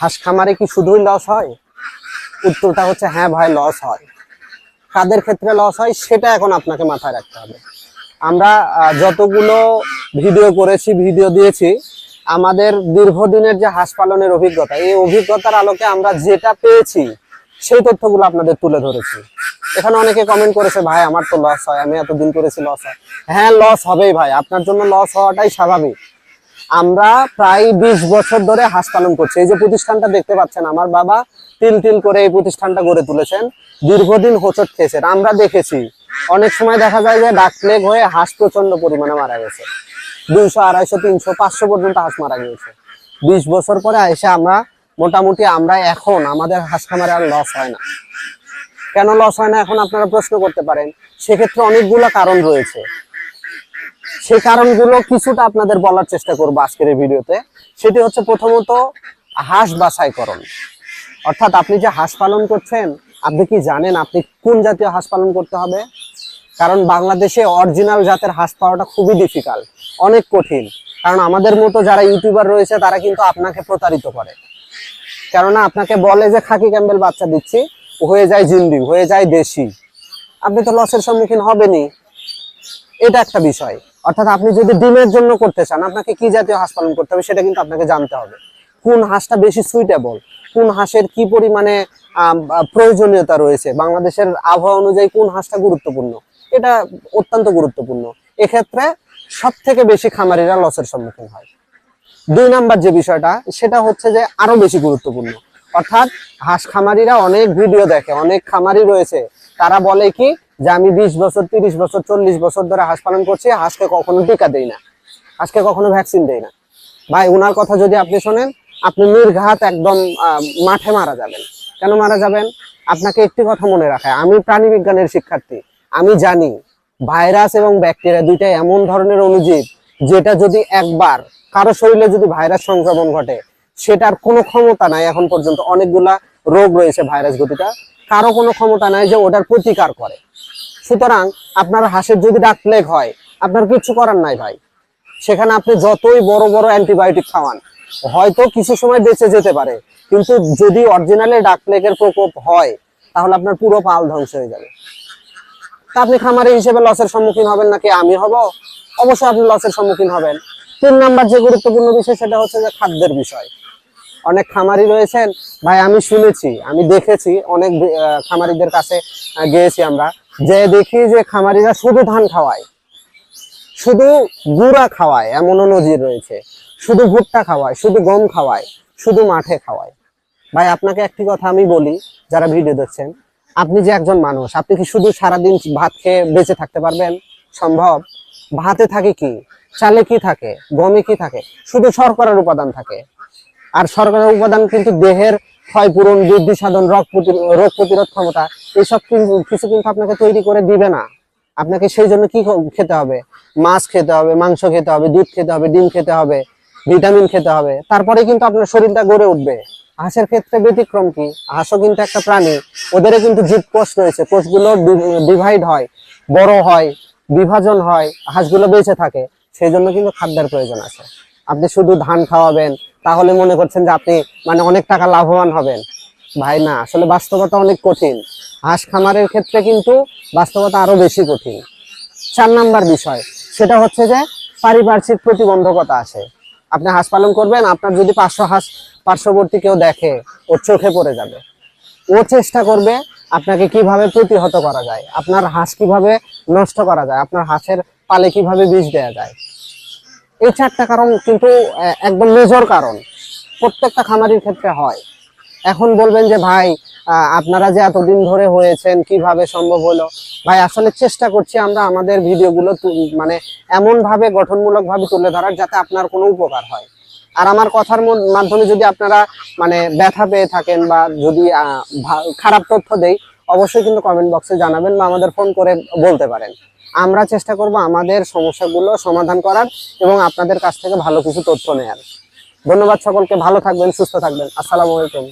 হাঁস খামারে কি শুধুই লস হয়? উত্তরটা হচ্ছে হ্যাঁ ভাই লস হয়। কাদের ক্ষেত্রে লস হয়, সেটা এখন আপনাকে মাথায় রাখতে হবে। আমরা যতগুলো ভিডিও করেছি ভিডিও দিয়েছি, আমাদের দীর্ঘদিনের যে হাঁস পালনের অভিজ্ঞতা, এই অভিজ্ঞতার আলোকে আমরা যেটা পেয়েছি, সেই তথ্যগুলো আপনাদের তুলে ধরেছি। এখানে অনেকে কমেন্ট করেছে, ভাই, আমার তো লস হয়, আমি এতদিন করেছি লস হয়। হ্যাঁ লস হবেই ভাই। আপনার জন্য লস হওয়াটাই স্বাভাবিক। আমরা প্রায় বিশ বছর ধরে হাঁস পালন করছি। এই যে প্রতিষ্ঠানটা দেখতে পাচ্ছেন, আমার বাবা তিল তিল করে এই প্রতিষ্ঠানটা গড়ে তুলেছেন। দীর্ঘদিন হোঁচট খেয়েছেন। আমরা দেখেছি, অনেক সময় দেখা যায় যে ডাক প্লেগ হয়ে হাঁস প্রচণ্ড পরিমাণে মারা গেছে। দুইশো, আড়াইশো, তিনশো, পাঁচশো পর্যন্ত হাঁস মারা গিয়েছে। বিশ বছর পরে এসে আমরা, মোটামুটি আমরা এখন, আমাদের হাঁস খামারে আর লস হয় না। কেন লস হয় না, এখন আপনারা প্রশ্ন করতে পারেন। সেক্ষেত্রে অনেকগুলো কারণ রয়েছে। সেই কারণগুলো কিছুটা আপনাদের বলার চেষ্টা করব আজকের এই ভিডিওতে। সেটি হচ্ছে প্রথমত হাঁস বাছাইকরণ। অর্থাৎ আপনি যে হাঁস পালন করছেন, আপনি কি জানেন আপনি কোন জাতীয় হাঁস পালন করতে হবে? কারণ বাংলাদেশে অরিজিনাল জাতের হাঁস পাওয়াটা খুবই ডিফিকাল্ট অনেক কঠিন। কারণ আমাদের মতো যারা ইউটিউবার রয়েছে, তারা কিন্তু আপনাকে প্রতারিত করে। কেননা আপনাকে বলে যে, খাকি ক্যাম্বেল বাচ্চা দিচ্ছি। হয়ে যায় জিন্দি, হয়ে যায় দেশি। আপনি তো লসের সম্মুখীন হবেনই। এটা একটা বিষয়। অর্থাৎ আপনি যদি ডিমের জন্য করতে চান, আপনাকে কি জাতীয় হাঁস পালন করতে হবে সেটা কিন্তু আপনাকে জানতে হবে। কোন হাঁসটা বেশি সুইটেবল কোন হাঁসের কি পরিমাণে প্রয়োজনীয়তা রয়েছে? বাংলাদেশের আবহাওয়া অনুযায়ী কোন হাঁসটা গুরুত্বপূর্ণ? এটা অত্যন্ত গুরুত্বপূর্ণ। এক্ষেত্রে সব থেকে বেশি খামারিরা লসের সম্মুখীন হয়। দুই নাম্বার যে বিষয়টা, সেটা হচ্ছে যে আরও বেশি গুরুত্বপূর্ণ। অর্থাৎ হাঁস খামারিরা অনেক ভিডিও দেখে, অনেক খামারি রয়েছে। তারা বলে কি যে আমি বিশ বছর, তিরিশ বছর, চল্লিশ বছর ধরে হাঁস পালন করছি, হাঁসকে কখনো টিকা দেই না। হাঁসকে কখনো ভ্যাকসিন দেই না। ভাই ওনার কথা যদি আপনি শোনেন, আপনি নির্ঘাত একদম মাঠে মারা যাবেন। কেন মারা যাবেন? আপনাকে একটি কথা মনে রাখায়, আমি প্রাণী বিজ্ঞানের শিক্ষার্থী, আমি জানি ভাইরাস এবং ব্যাকটেরিয়া দুইটাই এমন ধরনের অনুজীব, যেটা যদি একবার কারও শরীরে যদি ভাইরাস সংক্রমণ ঘটে, সেটার কোনো ক্ষমতা নাই। এখন পর্যন্ত অনেকগুলা রোগ রয়েছে ভাইরাস গতিটা কারও কোনো ক্ষমতা নাই যে ওটার প্রতিকার করে। সুতরাং আপনার হাঁসের যদি ডাক প্লেগ হয়, আপনার কিছু করার নাই ভাই। সেখানে আপনি যতই বড় বড় অ্যান্টিবায়োটিক খাওয়ান, হয়তো কিছু সময় বেঁচে যেতে পারে, কিন্তু যদি অরিজিনালি ডাক প্লেগের প্রকোপ হয়, তাহলে আপনার পুরো পাল ধ্বংস হয়ে যাবে। তা আপনি খামারি হিসেবে লসের সম্মুখীন হবেন নাকি আমি হব? অবশ্যই আপনি লসের সম্মুখীন হবেন। তিন নাম্বার যে গুরুত্বপূর্ণ বিষয়, সেটা হচ্ছে যে খাদ্যের বিষয়। অনেক খামারি রয়েছেন। ভাই, আমি শুনেছি, আমি দেখেছি অনেক খামারিদের কাছে গিয়েছি আমরা। যে দেখি যে খামারিরা শুধু ধান খাওয়ায়। শুধু গুঁড়া খাওয়ায় এমনও নজির রয়েছে। শুধু ভুট্টা খাওয়ায়, শুধু গম খাওয়ায়, শুধু মাঠে খাওয়ায়। ভাই, আপনাকে একটি কথা আমি বলি, যারা ভিডিও দেখছেন, আপনি যে একজন মানুষ, আপনি কি শুধু সারাদিন ভাত খেয়ে বেঁচে থাকতে পারবেন? সম্ভব। ভাতে থাকে কি? চালে কি থাকে? গমে কি থাকে? শুধু শর্করার উপাদান থাকে। আর শর্করার উপাদান কিন্তু দেহের ক্ষয়পূরণ বৃদ্ধি সাধন, রোগ রোগ প্রতিরোধ ক্ষমতা এইসব কিছু কিন্তু আপনাকে তৈরি করে দিবে না। আপনাকে সেই জন্য কি খেতে হবে? মাছ খেতে হবে, মাংস খেতে হবে, দুধ খেতে হবে, ডিম খেতে হবে, ভিটামিন খেতে হবে। তারপরে কিন্তু আপনার শরীরটা গড়ে উঠবে। হাঁসের ক্ষেত্রে ব্যতিক্রম কি? হাঁসও কিন্তু একটা প্রাণী। ওদেরও কিন্তু জীব কোষ রয়েছে। কোষগুলো ডিভাইড হয়, বড় হয়, বিভাজন হয়, হাঁসগুলো বেঁচে থাকে। সেই জন্য কিন্তু খাদ্যের প্রয়োজন আছে। আপনি শুধু ধান খাওয়াবেন তাহলে মনে করছেন যে আপনি মানে অনেক টাকা লাভবান হবেন। ভাই, না, আসলে বাস্তবতা অনেক কঠিন। হাঁস খামারের ক্ষেত্রে কিন্তু বাস্তবতা আরও বেশি কঠিন। চার নাম্বার বিষয়, সেটা হচ্ছে যে পারিপার্শ্বিক প্রতিবন্ধকতা আছে। আপনি হাঁস পালন করবেন, আপনার যদি পাঁচশো হাঁস পার্শ্ববর্তী কেউ দেখে, ওর চোখে পড়ে যাবে। ও চেষ্টা করবে আপনাকে কীভাবে প্রতিহত করা যায়, আপনার হাঁস কীভাবে নষ্ট করা যায়, আপনার হাঁসের পালে কীভাবে বিষ দেওয়া যায়। এই চারটা কারণ কিন্তু একদম মেজর কারণ। প্রত্যেকটা খামারির ক্ষেত্রে হয়। এখন বলবেন যে, ভাই আপনারা যে এতদিন ধরে হয়েছেন, কীভাবে সম্ভব হলো? ভাই, আসলে চেষ্টা করছি আমরা আমাদের ভিডিওগুলো মানে এমন ভাবে গঠনমূলক ভাবে তুলে ধরার যাতে আপনার কোনো উপকার হয়। আর আমার কথার মাধ্যমে যদি আপনারা মানে ব্যথা পেয়ে থাকেন বা যদি খারাপ তথ্য দেই অবশ্যই কিন্তু কমেন্ট বক্সে জানাবেন বা আমাদের ফোন করে বলতে পারেন। আমরা চেষ্টা করব আমাদের সমস্যাগুলো সমাধান করার এবং আপনাদের কাছ থেকে ভালো কিছু তথ্য নেয়ার। ধন্যবাদ সকলকে, ভালো থাকবেন, সুস্থ থাকবেন। আসসালামু আলাইকুম।